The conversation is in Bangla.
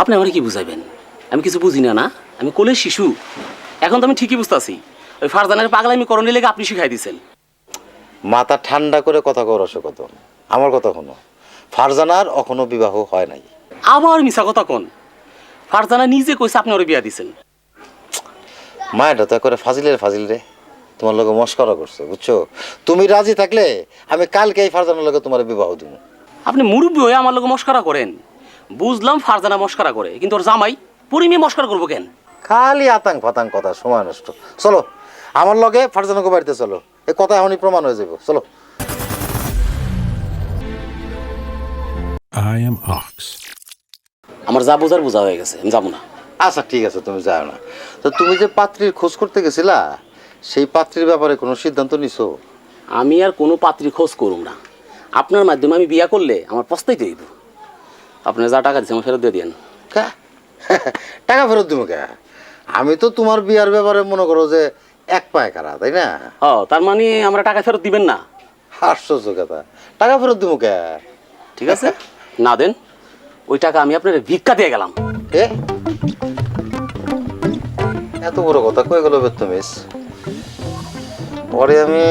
আপনি আমার কি বুঝাইবেন? আমি কিছু বুঝি না না? আমি কোলের শিশু। এখন তো আমি ঠিকই বুঝতেছি। ওই ফারজানের পাগলামি করণে লেগে আপনি শিখাই দিয়েছেন মাথা ঠান্ডা করে কথা কর কত আমার কথা শোনো। ফারজানার এখনও বিবাহ হয় নাই। আবার মিছা কথা কোন। ফারজানা নিজে কইছে আপনি ওর বিয়া দিছেন। মায়েরা তো করে ফাজিলের ফাজিল রে। তোমার লগে মস্করা করছে বুঝছ? তুমি রাজি থাকলে আমি কালকে এই ফারজানার লগে তোমার বিবাহ দিব। আপনি মুরব্বী হয়ে আমার লোক মস্করা করেন। বুঝলাম ফারজানা মস্করা করে কিন্তু ওর জামাই পরিমে মস্করা করব কেন? খালি আতাং ফাতাং কথা সময় নষ্ট। চলো আমার লগে ফারজানাকে বাড়িতে চলো। এই কথা এখনই প্রমাণ হয়ে যাব। চলো। I am Ox. আমার যা বোঝার বোঝা হয়ে গেছে আমি যাব না। আচ্ছা ঠিক আছে তুমি যাও না। তো তুমি যে পাত্রীর খোঁজ করতে গেছিলা সেই পাত্রীর ব্যাপারে কোনো সিদ্ধান্ত নিছো? আমি আর কোনো পাত্রী খোঁজ করুম না। আপনার মাধ্যমে আমি বিয়া করলে আমার পস্তাইতে হইব। আপনি যা টাকা দিচ্ছেন ফেরত দিয়ে দিন কা? টাকা ফেরত দিব কে? আমি তো তোমার বিয়ার ব্যাপারে মনে করো যে এক পায়ে কারা তাই না? ও তার মানে আমরা টাকা ফেরত দিবেন না? আশ্চর্য কথা। টাকা ফেরত দিব কে? ঠিক আছে না দেন ওই টাকা আমি আপনার ভিক্ষা দিয়ে গেলাম। এ? এত বড় কথা কয়ে গেল বেতমিস পরে আমি